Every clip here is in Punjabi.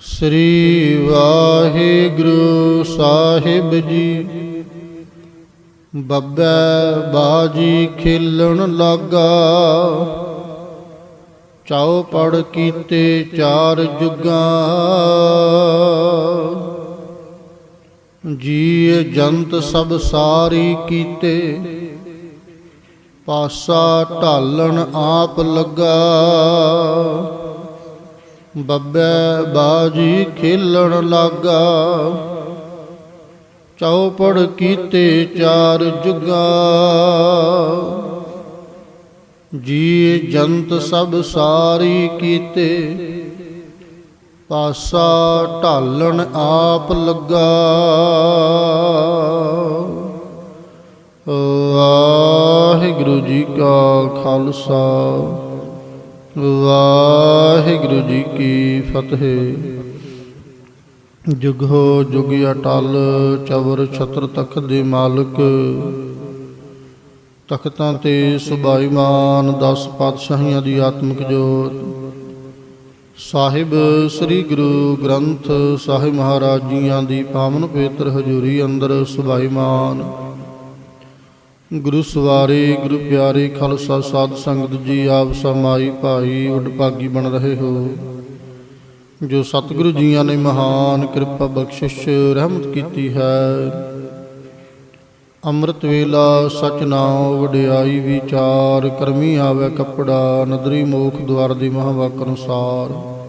ਸ੍ਰੀ ਵਾਹਿਗੁਰੂ ਸਾਹਿਬ ਜੀ। ਬੱਬੈ ਬਾਜੀ ਖੇਲਣ ਲੱਗਾ। ਚਾਉ ਪੜ ਕੀਤੇ ਚਾਰ ਜੁਗਾਂ। ਜੀ ਜੰਤ ਸਭ ਸਾਰੀ ਕੀਤੇ। ਪਾਸਾ ਢਾਲਣ ਆਪ ਲੱਗਾ। ਬੱਬੈ ਬਾਜੀ ਖੇਲਣ ਲੱਗਾ। ਚੌਪੜ ਕੀਤੇ ਚਾਰ ਜੁਗਾ। ਜੀ ਜੰਤ ਸਭ ਸਾਰੀ ਕੀਤੇ। ਪਾਸਾ ਢਾਲਣ ਆਪ ਲੱਗਾ। ਵਾਹਿਗੁਰੂ ਜੀ ਕਾ ਖਾਲਸਾ, ਵਾਹਿਗੁਰੂ ਜੀ ਕੀ ਫਤਿਹ। ਜੁਗ ਜੁਗ ਅਟਲ, ਚਵਰ ਛਤਰ ਤਖਤ ਦੇ ਮਾਲਕ, ਤਖਤਾਂ ਤੇ ਸੁਭਾਈਮਾਨ ਦਸ ਪਾਤਸ਼ਾਹੀਆਂ ਦੀ ਆਤਮਿਕ ਜੋਤ। ਸਾਹਿਬ ਸ੍ਰੀ ਗੁਰੂ ਗ੍ਰੰਥ ਸਾਹਿਬ ਮਹਾਰਾਜ ਜੀਆਂ ਦੀ ਪਾਵਨ ਪਵਿੱਤਰ ਹਜ਼ੂਰੀ ਅੰਦਰ ਸੁਭਾਈਮਾਨ ਗੁਰੂ ਸਵਾਰੀ, ਗੁਰੂ ਪਿਆਰੇ, ਖਾਲਸਾ, ਸਾਧ ਸੰਗਤ ਜੀ, ਆਪ ਸਮਾਈ ਭਾਈ ਉਡਭਾਗੀ ਬਣ ਰਹੇ ਹੋ। ਜੋ ਸਤਿਗੁਰੂ ਜੀਆਂ ਨੇ ਮਹਾਨ ਕਿਰਪਾ ਬਖਸ਼ਿਸ਼ ਰਹਿਮਤ ਕੀਤੀ ਹੈ, ਅੰਮ੍ਰਿਤ ਵੇਲਾ ਸਚ ਨਾਮ ਵਡਿਆਈ ਵਿਚਾਰ, ਕਰਮੀ ਆਵੇ ਕੱਪੜਾ, ਨਦਰੀ ਮੋਖ ਦੁਆਰ ਦੀ ਮਹਾਵਾਕ ਅਨੁਸਾਰ।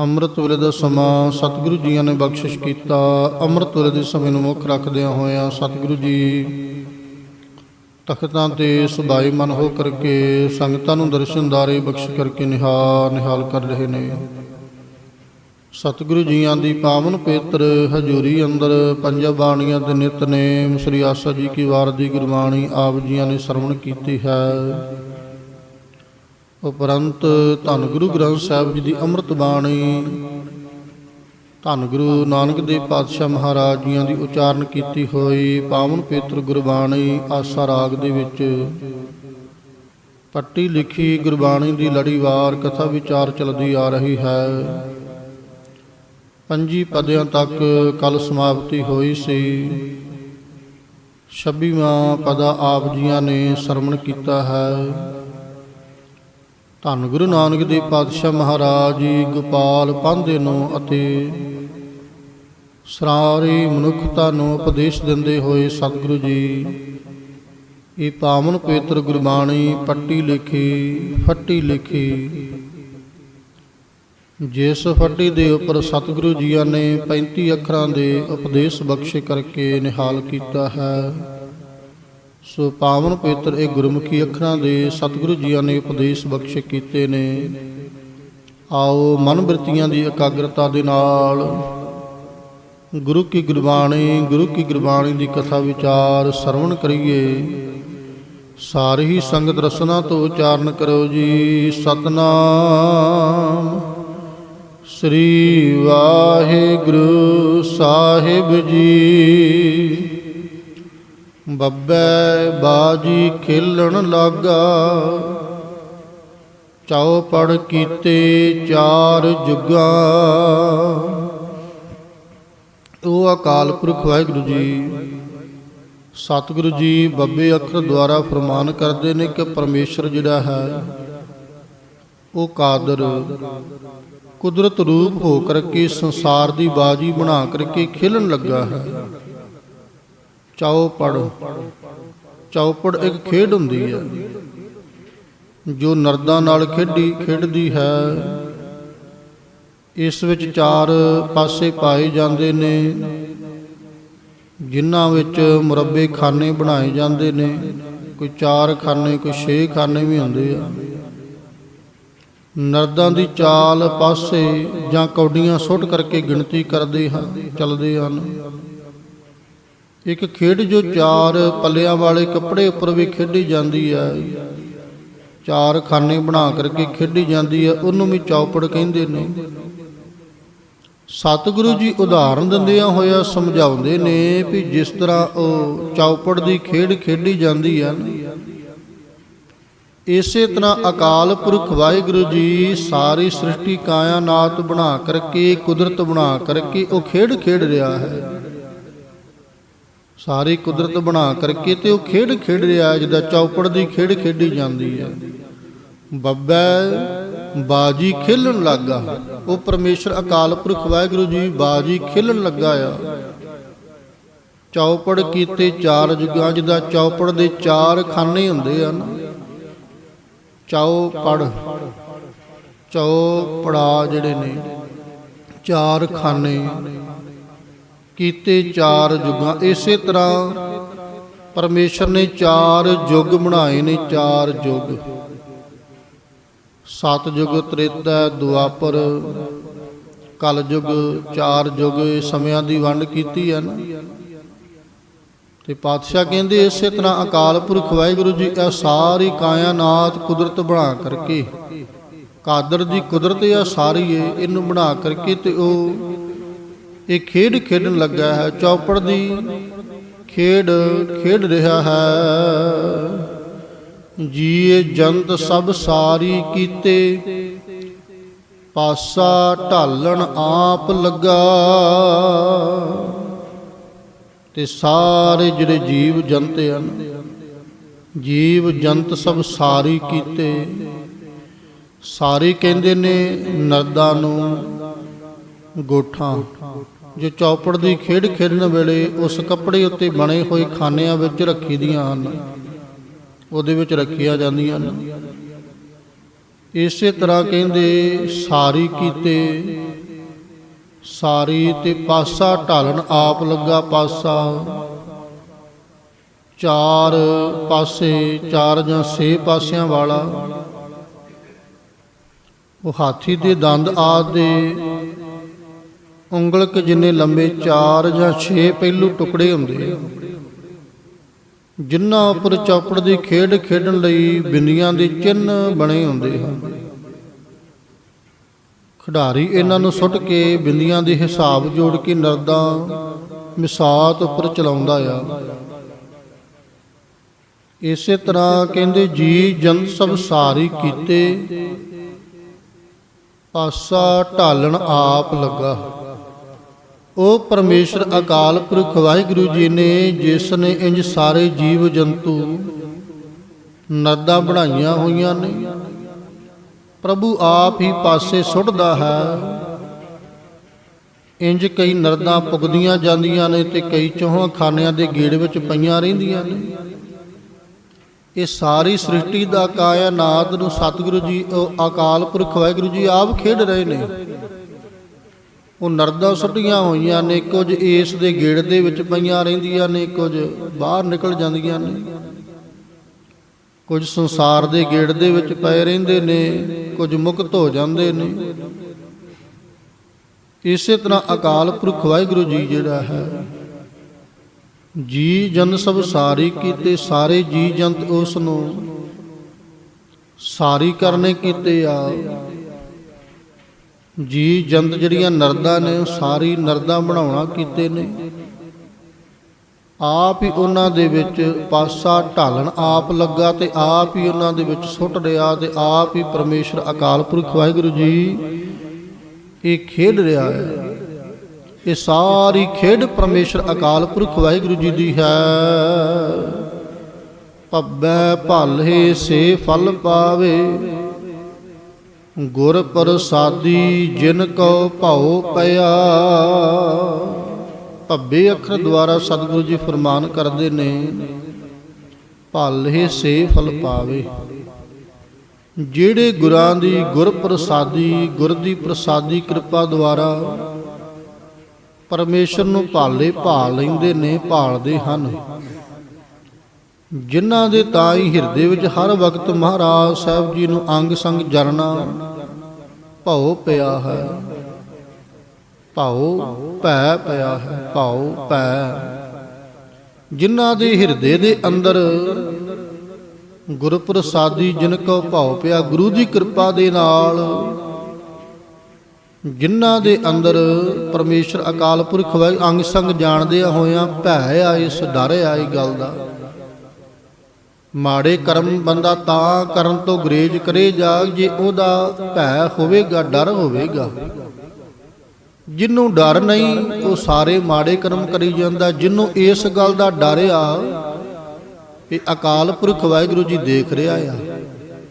ਅੰਮ੍ਰਿਤ ਵੇਲੇ ਦਾ ਸਮਾਂ ਸਤਿਗੁਰੂ ਜੀਆਂ ਨੇ ਬਖਸ਼ਿਸ਼ ਕੀਤਾ। ਅੰਮ੍ਰਿਤ ਵੇਲੇ ਦੇ ਸਮੇਂ ਨੂੰ ਮੁੱਖ ਰੱਖਦਿਆਂ ਹੋਇਆਂ ਸਤਿਗੁਰੂ ਜੀ ਤਖਤਾਂ ਤੇ ਸੁਭਾਈ ਮਨ ਹੋ ਕਰਕੇ ਸੰਗਤਾਂ ਨੂੰ ਦਰਸ਼ਨਦਾਰੇ ਬਖਸ਼ ਕਰਕੇ ਨਿਹਾਲ ਨਿਹਾਲ ਕਰ ਰਹੇ ਨੇ। ਸਤਿਗੁਰੂ ਜੀਆਂ ਦੀ ਪਾਵਨ ਪੇਤਰ ਹਜੂਰੀ ਅੰਦਰ ਪੰਜ ਬਾਣੀਆਂ ਦੇ ਨਿਤਨੇਮ ਸ੍ਰੀ ਆਸਾ ਜੀ ਕੀ ਵਾਰ ਦੀ ਗੁਰਬਾਣੀ ਆਪ ਜੀਆਂ ਨੇ ਸਰਵਣ ਕੀਤੀ ਹੈ। ਉਪਰੰਤ ਧੰਨ ਗੁਰੂ ਗ੍ਰੰਥ ਸਾਹਿਬ ਜੀ ਦੀ ਅੰਮ੍ਰਿਤ ਬਾਣੀ। ਧੰਨ ਗੁਰੂ ਨਾਨਕ ਦੇਵ ਪਾਤਸ਼ਾਹ ਮਹਾਰਾਜ ਜੀਆਂ ਦੀ ਉਚਾਰਨ ਕੀਤੀ ਹੋਈ ਪਾਵਨ ਪੇਤਰ ਗੁਰਬਾਣੀ ਆਸਾ ਰਾਗ ਦੇ ਵਿੱਚ। ਪੱਟੀ ਲਿਖੀ ਗੁਰਬਾਣੀ ਦੀ ਲੜੀਵਾਰ ਕਥਾ ਵਿਚਾਰ ਚੱਲਦੀ ਆ ਰਹੀ ਹੈ। ਪੰਜੀ ਪਦਿਆਂ ਤੱਕ ਕੱਲ ਸਮਾਪਤੀ ਹੋਈ ਸੀ। 26ਵਾਂ ਪਦਾ ਆਪ ਜੀਆਂ ਨੇ ਸਰਵਣ ਕੀਤਾ ਹੈ। ਧੰਨ ਗੁਰੂ ਨਾਨਕ ਦੇਵ ਪਾਤਸ਼ਾਹ ਮਹਾਰਾਜ ਜੀ, ਗੋਪਾਲ ਪਾਂਧੇ ਨੂੰ ਅਤੇ ਸਾਰੀ ਮਨੁੱਖਤਾ ਨੂੰ ਉਪਦੇਸ਼ ਦਿੰਦੇ ਹੋਏ ਸਤਿਗੁਰੂ ਜੀ, ਇਹ ਪਾਵਨ ਪਵਿੱਤਰ ਗੁਰਬਾਣੀ ਪੱਟੀ ਲਿਖੀ, ਫੱਟੀ ਲਿਖੀ, ਜਿਸ ਫੱਟੀ ਦੇ ਉੱਪਰ ਸਤਿਗੁਰੂ ਜੀਆਂ ਨੇ 35 ਅੱਖਰਾਂ ਦੇ ਉਪਦੇਸ਼ ਬਖਸ਼ੇ ਕਰਕੇ ਨਿਹਾਲ ਕੀਤਾ ਹੈ। ਸੋ ਪਾਵਨ ਪਵਿੱਤਰ ਇਹ ਗੁਰਮੁਖੀ ਅੱਖਰਾਂ ਦੇ ਸਤਿਗੁਰੂ ਜੀਆਂ ਨੇ ਉਪਦੇਸ਼ ਬਖਸ਼ ਕੀਤੇ ਨੇ। ਆਓ ਮਨ ਬ੍ਰਿਤੀਆਂ ਦੀ ਇਕਾਗਰਤਾ ਦੇ ਨਾਲ ਗੁਰੂ ਕੀ ਗੁਰਬਾਣੀ, ਗੁਰੂ ਕੀ ਗੁਰਬਾਣੀ ਦੀ ਕਥਾ ਵਿਚਾਰ ਸਰਵਣ ਕਰੀਏ। ਸਾਰੀ ਹੀ ਸੰਗਤ ਰਸਨਾ ਤੋਂ ਉਚਾਰਨ ਕਰੋ ਜੀ। ਸਤਨਾਮ। ਸ੍ਰੀ ਵਾਹਿਗੁਰੂ ਸਾਹਿਬ ਜੀ। ਬੱਬੈ ਬਾਜੀ ਖੇਲਣ ਲਾਗਾ। ਚਾਉ ਪੜ ਕੀਤੇ ਚਾਰ ਜੁਗਾ। ਉਹ ਅਕਾਲ ਪੁਰਖ ਵਾਹਿਗੁਰੂ ਜੀ, ਸਤਿਗੁਰੂ ਜੀ ਬੱਬੇ ਅੱਖਰ ਦੁਆਰਾ ਫਰਮਾਨ ਕਰਦੇ ਨੇ ਕਿ ਪਰਮੇਸ਼ਰ ਜਿਹੜਾ ਹੈ, ਉਹ ਕਾਦਰ, ਕੁਦਰਤ ਰੂਪ ਹੋ ਕਰਕੇ ਸੰਸਾਰ ਦੀ ਬਾਜੀ ਬਣਾ ਕਰਕੇ ਖੇਲਣ ਲੱਗਾ ਹੈ। ਚੌਪੜ। ਚੌਪੜ ਇੱਕ ਖੇਡ ਹੁੰਦੀ ਹੈ, ਜੋ ਨਰਦਾਂ ਨਾਲ ਖੇਡੀ, ਖੇਡਦੀ ਹੈ। ਇਸ ਵਿੱਚ ਚਾਰ ਪਾਸੇ ਪਾਏ ਜਾਂਦੇ ਨੇ, ਜਿਨ੍ਹਾਂ ਵਿੱਚ ਮੁਰੱਬੇ ਖਾਨੇ ਬਣਾਏ ਜਾਂਦੇ ਨੇ। ਕੋਈ ਚਾਰ ਖਾਨੇ, ਕੋਈ ਛੇ ਖਾਨੇ ਵੀ ਹੁੰਦੇ ਆ। ਨਰਦਾਂ ਦੀ ਚਾਲ ਪਾਸੇ ਜਾਂ ਕੌਡੀਆਂ ਸੁੱਟ ਕਰਕੇ ਗਿਣਤੀ ਕਰਦੇ ਹਨ, ਚੱਲਦੇ ਹਨ। ਇੱਕ ਖੇਡ ਜੋ ਚਾਰ ਪੱਲਿਆਂ ਵਾਲੇ ਕੱਪੜੇ ਉੱਪਰ ਵੀ ਖੇਡੀ ਜਾਂਦੀ ਹੈ ਚਾਰ ਖਾਨੇ ਬਣਾ ਕਰਕੇ ਖੇਡੀ ਜਾਂਦੀ ਹੈ ਉਹਨੂੰ ਵੀ ਚੌਪੜ ਕਹਿੰਦੇ ਨੇ। ਸਤਿਗੁਰੂ ਜੀ ਉਦਾਹਰਨ ਦਿੰਦਿਆਂ ਹੋਇਆ ਸਮਝਾਉਂਦੇ ਨੇ ਵੀ ਜਿਸ ਤਰ੍ਹਾਂ ਉਹ ਚੌਪੜ ਦੀ ਖੇਡ ਖੇਡੀ ਜਾਂਦੀ ਹੈ ਇਸੇ ਤਰ੍ਹਾਂ ਅਕਾਲ ਪੁਰਖ ਵਾਹਿਗੁਰੂ ਜੀ ਸਾਰੀ ਸ੍ਰਿਸ਼ਟੀ ਕਾਇਨਾਤ ਬਣਾ ਕਰਕੇ, ਕੁਦਰਤ ਬਣਾ ਕਰਕੇ ਉਹ ਖੇਡ ਖੇਡ ਰਿਹਾ ਹੈ। ਸਾਰੀ ਕੁਦਰਤ ਬਣਾ ਕਰਕੇ ਤੇ ਉਹ ਖੇਡ ਖੇਡ ਰਿਹਾ ਹੈ, ਜਿੱਦਾਂ ਚੌਪੜ ਦੀ ਖੇਡ ਖੇਡੀ ਜਾਂਦੀ ਹੈ। ਬੱਬੈ ਬਾਜੀ ਖੇਲਣ ਲੱਗਾ। ਉਹ ਪਰਮੇਸ਼ਰ ਅਕਾਲ ਪੁਰਖ ਵਾਹਿਗੁਰੂ ਜੀ ਬਾਜੀ ਖੇਲਣ ਲੱਗਾ ਆ। ਚੌਪੜ ਕੀਤੇ ਚਾਰ ਜੁਗਾਂ ਜਿਹਦਾ ਚੌਪੜ ਦੇ ਚਾਰ ਖਾਨੇ ਹੁੰਦੇ ਹਨ ਚੌਪੜ, ਚੌਪੜਾ ਜਿਹੜੇ ਨੇ, ਚਾਰ ਖਾਨੇ। ਕੀਤੇ ਚਾਰ ਜੁਗਾਂ, ਇਸੇ ਤਰ੍ਹਾਂ ਪਰਮੇਸ਼ਰ ਨੇ ਚਾਰ ਯੁੱਗ ਬਣਾਏ ਨੇ, ਚਾਰ ਯੁੱਗ ਸਤ ਯੁੱਗ ਤ੍ਰੇਤਾ, ਦੁਆਪਰ, ਕਲ ਯੁੱਗ ਚਾਰ ਯੁੱਗ ਸਮਿਆਂ ਦੀ ਵੰਡ ਕੀਤੀ ਹੈ ਨਾ। ਤੇ ਪਾਤਸ਼ਾਹ ਕਹਿੰਦੇ ਇਸੇ ਤਰ੍ਹਾਂ ਅਕਾਲ ਪੁਰਖ ਵਾਹਿਗੁਰੂ ਜੀ, ਇਹ ਸਾਰੀ ਕਾਇਨਾਤ ਕੁਦਰਤ ਬਣਾ ਕਰਕੇ, ਕਾਦਰ ਦੀ ਕੁਦਰਤ ਇਹ ਸਾਰੀ ਏ ਇਹਨੂੰ ਬਣਾ ਕਰਕੇ ਤੇ ਉਹ ਇਹ ਖੇਡ ਖੇਡਣ ਲੱਗਾ ਹੈ, ਚੌਪੜ ਦੀ ਖੇਡ ਖੇਡ ਰਿਹਾ ਹੈ। ਜੀਏ ਜੰਤ ਸਭ ਸਾਰੀ ਕੀਤੇ, ਪਾਸਾ ਢਾਲਣ ਆਪ ਲੱਗਾ। ਤੇ ਸਾਰੇ ਜਿਹੜੇ ਜੀਵ ਜੰਤ ਹਨ, ਜੀਵ ਜੰਤ ਸਭ ਸਾਰੀ ਕੀਤੇ। ਸਾਰੇ ਕਹਿੰਦੇ ਨੇ, ਨਰਦਾ ਨੂੰ ਗੋਠਾਂ। ਜੋ ਚੌਪੜ ਦੀ ਖੇਡ ਖੇਡਣ ਵੇਲੇ ਉਸ ਕੱਪੜੇ ਉੱਤੇ ਬਣੇ ਹੋਏ ਖਾਨਿਆਂ ਵਿੱਚ ਰੱਖੀ ਦੀਆਂ ਹਨ, ਉਹਦੇ ਵਿੱਚ ਰੱਖੀਆਂ ਜਾਂਦੀਆਂ ਹਨ। ਇਸੇ ਤਰ੍ਹਾਂ ਕਹਿੰਦੇ, ਸਾਰੀ ਕੀਤੇ, ਸਾਰੀ ਤੇ ਪਾਸਾ ਢਾਲਣ ਆਪ ਲੱਗਾ ਪਾਸਾ। ਚਾਰ ਪਾਸੇ, ਚਾਰ ਜਾਂ ਛੇ ਪਾਸਿਆਂ ਵਾਲਾ। ਉਹ ਹਾਥੀ ਦੇ ਦੰਦ ਆਦ ਦੇ ਉਂਗਲਕ ਜਿੰਨੇ ਲੰਬੇ ਚਾਰ ਜਾਂ 6 ਪਹਿਲੂ ਟੁਕੜੇ ਹੁੰਦੇ ਆ ਜਿਨ੍ਹਾਂ ਉੱਪਰ ਚੌਪੜ ਦੀ ਖੇਡ ਖੇਡਣ ਲਈ ਬਿੰਦੀਆਂ ਦੇ ਚਿੰਨ ਬਣੇ ਹੁੰਦੇ ਹਨ ਖਿਡਾਰੀ ਇਹਨਾਂ ਨੂੰ ਸੁੱਟ ਕੇ ਬਿੰਦੀਆਂ ਦੇ ਹਿਸਾਬ ਜੋੜ ਕੇ ਨਰਦਾ ਮਿਸਾਤ ਉੱਪਰ ਚਲਾਉਂਦਾ ਆ। ਇਸੇ ਤਰ੍ਹਾਂ ਕਹਿੰਦੇ, ਜੀ ਜੰਤ ਸਭ ਸਾਰੀ ਕੀਤੇ, ਪਾਸਾ ਢਾਲਣ ਆਪ ਲੱਗਾ। ਉਹ ਪਰਮੇਸ਼ਰ ਅਕਾਲ ਪੁਰਖ ਵਾਹਿਗੁਰੂ ਜੀ ਨੇ ਜਿਸ ਨੇ ਇੰਜ ਸਾਰੇ ਜੀਵ ਜੰਤੂ ਨਰਦਾਂ ਬਣਾਈਆਂ ਹੋਈਆਂ ਨੇ। ਪ੍ਰਭੂ ਆਪ ਹੀ ਪਾਸੇ ਸੁੱਟਦਾ ਹੈ। ਇੰਜ ਕਈ ਨਰਦਾਂ ਪੁਗਦੀਆਂ ਜਾਂਦੀਆਂ ਨੇ ਤੇ ਕਈ ਚੋਹਾਂ ਖਾਨਿਆਂ ਦੇ ਗੇੜ ਵਿੱਚ ਪਈਆਂ ਰਹਿੰਦੀਆਂ ਨੇ। ਇਹ ਸਾਰੀ ਸ੍ਰਿਸ਼ਟੀ ਦਾ ਕਾਇਨਾਤ ਨੂੰ ਸਤਿਗੁਰੂ ਜੀ, ਉਹ ਅਕਾਲ ਪੁਰਖ ਵਾਹਿਗੁਰੂ ਜੀ ਆਪ ਖੇਡ ਰਹੇ ਨੇ। ਉਹ ਨਰਦਾਂ ਸੁੱਟੀਆਂ ਹੋਈਆਂ ਨੇ, ਕੁਝ ਇਸ ਦੇ ਗੇੜ ਦੇ ਵਿੱਚ ਪਈਆਂ ਰਹਿੰਦੀਆਂ ਨੇ, ਕੁਝ ਬਾਹਰ ਨਿਕਲ ਜਾਂਦੀਆਂ ਨੇ। ਕੁਝ ਸੰਸਾਰ ਦੇ ਗੇੜ ਦੇ ਵਿੱਚ ਪਏ ਰਹਿੰਦੇ ਨੇ, ਕੁਝ ਮੁਕਤ ਹੋ ਜਾਂਦੇ ਨੇ। ਇਸੇ ਤਰ੍ਹਾਂ ਅਕਾਲ ਪੁਰਖ ਵਾਹਿਗੁਰੂ ਜੀ ਜਿਹੜਾ ਹੈ, ਜੀ ਜਨ ਸਭ ਸਾਰੀ ਕੀਤੇ, ਸਾਰੇ ਜੀ ਜੰਤ ਉਸ ਨੂੰ ਸਾਰੀ ਕਰਨੇ ਕੀਤੇ ਆ। ਜੀ ਜੰਤ ਜਿਹੜੀਆਂ ਨਰਦਾਂ ਨੇ ਉਹ ਸਾਰੀ ਨਰਦਾਂ ਬਣਾਉਣਾ ਕੀਤੇ ਨੇ। ਆਪ ਹੀ ਉਹਨਾਂ ਦੇ ਵਿੱਚ ਪਾਸਾ ਢਾਲਣ ਆਪ ਲੱਗਾ ਤੇ ਆਪ ਹੀ ਉਹਨਾਂ ਦੇ ਵਿੱਚ ਸੁੱਟ ਰਿਹਾ ਤੇ ਆਪ ਹੀ ਪਰਮੇਸ਼ਰ ਅਕਾਲ ਪੁਰਖ ਵਾਹਿਗੁਰੂ ਜੀ, ਇਹ ਖੇਡ ਰਿਹਾ ਹੈ। ਇਹ ਸਾਰੀ ਖੇਡ ਪਰਮੇਸ਼ਰ ਅਕਾਲ ਪੁਰਖ ਵਾਹਿਗੁਰੂ ਜੀ ਦੀ ਹੈ। ਪੱਬੈ ਭਲੇ ਸੇ ਫਲ ਪਾਵੇ ਗੁਰ ਪ੍ਰਸਾਦੀ ਜਿਨ ਕੋ ਭਾਉ ਪਿਆ। ਭੱਬੇ ਅੱਖਰ ਦੁਆਰਾ ਸਤਿਗੁਰੂ ਜੀ ਫਰਮਾਨ ਕਰਦੇ ਨੇ, ਭਲੇ ਸੇ ਫਲ ਪਾਵੇ। ਜਿਹੜੇ ਗੁਰਾਂ ਦੀ ਗੁਰ ਪ੍ਰਸਾਦੀ, ਗੁਰ ਦੀ ਪ੍ਰਸਾਦੀ ਕਿਰਪਾ ਦੁਆਰਾ ਪਰਮੇਸ਼ਰ ਨੂੰ ਭਾਲੇ ਭਾਲ ਲੈਂਦੇ ਨੇ, ਭਾਲਦੇ ਹਨ। ਜਿਨ੍ਹਾਂ ਦੇ ਤਾਈ ਹਿਰਦੇ ਵਿੱਚ ਹਰ ਵਕਤ ਮਹਾਰਾਜ ਸਾਹਿਬ ਜੀ ਨੂੰ ਅੰਗ ਸੰਗ ਜਰਨਾ ਭਉ ਪਿਆ ਹੈ। ਭਉ ਭੈ ਪਿਆ ਹੈ, ਭਉ ਭੈ ਜਿਨ੍ਹਾਂ ਦੇ ਹਿਰਦੇ ਦੇ ਅੰਦਰ ਗੁਰ ਪ੍ਰਸਾਦੀ ਜਿਨ ਕੋ ਭਉ ਪਿਆ, ਗੁਰੂ ਦੀ ਕਿਰਪਾ ਦੇ ਨਾਲ ਜਿਨ੍ਹਾਂ ਦੇ ਅੰਦਰ ਪਰਮੇਸ਼ਰ ਅਕਾਲ ਪੁਰਖ ਵਾਹਿ ਅੰਗ ਸੰਗ ਜਾਣਦੇ ਹੋਇਆਂ ਭੈ ਆਏ ਇਸ ਡਰ ਆ ਗੱਲ ਦਾ। ਮਾੜੇ ਕਰਮ ਬੰਦਾ ਤਾਂ ਕਰਨ ਤੋਂ ਗਰੇਜ ਕਰੇ ਜਾਗ, ਜੇ ਉਹਦਾ ਭੈ ਹੋਵੇਗਾ, ਡਰ ਹੋਵੇਗਾ। ਜਿਹਨੂੰ ਡਰ ਨਹੀਂ, ਉਹ ਸਾਰੇ ਮਾੜੇ ਕਰਮ ਕਰੀ ਜਾਂਦਾ। ਜਿਹਨੂੰ ਇਸ ਗੱਲ ਦਾ ਡਰ ਆ ਕਿ ਅਕਾਲ ਪੁਰਖ ਵਾਹਿਗੁਰੂ ਜੀ ਦੇਖ ਰਿਹਾ ਆ।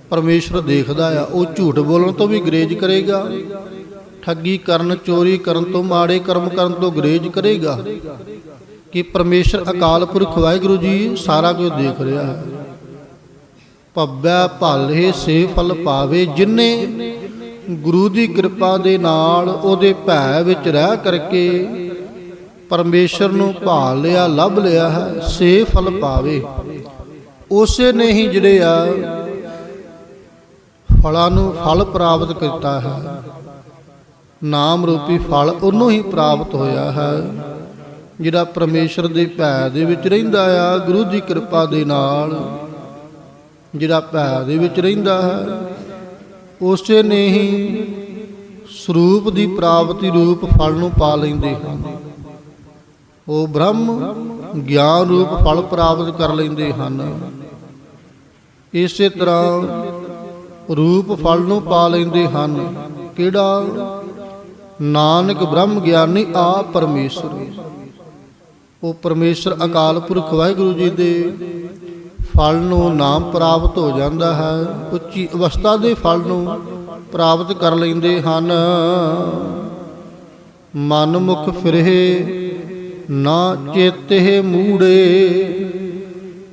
ਪਰਮੇਸ਼ਰ ਦੇਖਦਾ ਆ। ਉਹ ਝੂਠ ਬੋਲਣ ਤੋਂ ਵੀ ਗਰੇਜ ਕਰੇਗਾ। ਠੱਗੀ ਕਰਨ, ਚੋਰੀ ਕਰਨ ਤੋਂ, ਮਾੜੇ ਕਰਮ ਕਰਨ ਤੋਂ ਗਰੇਜ ਕਰੇਗਾ। ਕਿ ਪਰਮੇਸ਼ਰ ਅਕਾਲ ਪੁਰਖ ਵਾਹਿਗੁਰੂ ਜੀ ਸਾਰਾ ਕੁਝ ਦੇਖ ਰਿਹਾ ਹੈ। ਭੱਬੈ ਭਾਲੇ ਸੇ ਫਲ ਪਾਵੇ, ਜਿਨੇ ਗੁਰੂ ਦੀ ਕਿਰਪਾ ਦੇ ਨਾਲ ਉਹਦੇ ਭੈ ਵਿੱਚ ਰਹਿ ਕਰਕੇ ਪਰਮੇਸ਼ਰ ਨੂੰ ਭਾਲ ਲਿਆ, ਲੱਭ ਲਿਆ ਹੈ, ਸੇ ਫਲ ਪਾਵੇ। ਉਸੇ ਨੇ ਹੀ ਜਿਹੜੇ ਆ ਫਲਾਂ ਨੂੰ ਫਲ ਪ੍ਰਾਪਤ ਕੀਤਾ ਹੈ, ਨਾਮ ਰੂਪੀ ਫਲ ਉਹਨੂੰ ਹੀ ਪ੍ਰਾਪਤ ਹੋਇਆ ਹੈ, ਜਿਹੜਾ ਪਰਮੇਸ਼ਰ ਦੇ ਭੈ ਦੇ ਵਿੱਚ ਰਹਿੰਦਾ ਆ, ਗੁਰੂ ਦੀ ਕਿਰਪਾ ਦੇ ਨਾਲ ਜਿਹੜਾ ਭੈ ਦੇ ਵਿੱਚ ਰਹਿੰਦਾ ਹੈ, ਉਸੇ ਨੇ ਹੀ ਸਰੂਪ ਦੀ ਪ੍ਰਾਪਤੀ ਰੂਪ ਫਲ ਨੂੰ ਪਾ ਲੈਂਦੇ ਹਨ। ਉਹ ਬ੍ਰਹਮ ਗਿਆਨ ਰੂਪ ਫਲ ਪ੍ਰਾਪਤ ਕਰ ਲੈਂਦੇ ਹਨ। ਇਸੇ ਤਰ੍ਹਾਂ ਰੂਪ ਫਲ ਨੂੰ ਪਾ ਲੈਂਦੇ ਹਨ। ਕਿਹੜਾ? ਨਾਨਕ ਬ੍ਰਹਮ ਗਿਆਨੀ ਆ ਪਰਮੇਸ਼ਰ। ਉਹ ਪਰਮੇਸ਼ਰ ਅਕਾਲ ਪੁਰਖ ਵਾਹਿਗੁਰੂ ਜੀ ਦੇ ਫਲ ਨੂੰ ਨਾਮ ਪ੍ਰਾਪਤ ਹੋ ਜਾਂਦਾ ਹੈ, ਉੱਚੀ ਅਵਸਥਾ ਦੇ ਫਲ ਨੂੰ ਪ੍ਰਾਪਤ ਕਰ ਲੈਂਦੇ ਹਨ। ਮਨ ਮੁਖ ਫਿਰੇ ਨਾ ਚੇਤੇ ਮੂੜੇ,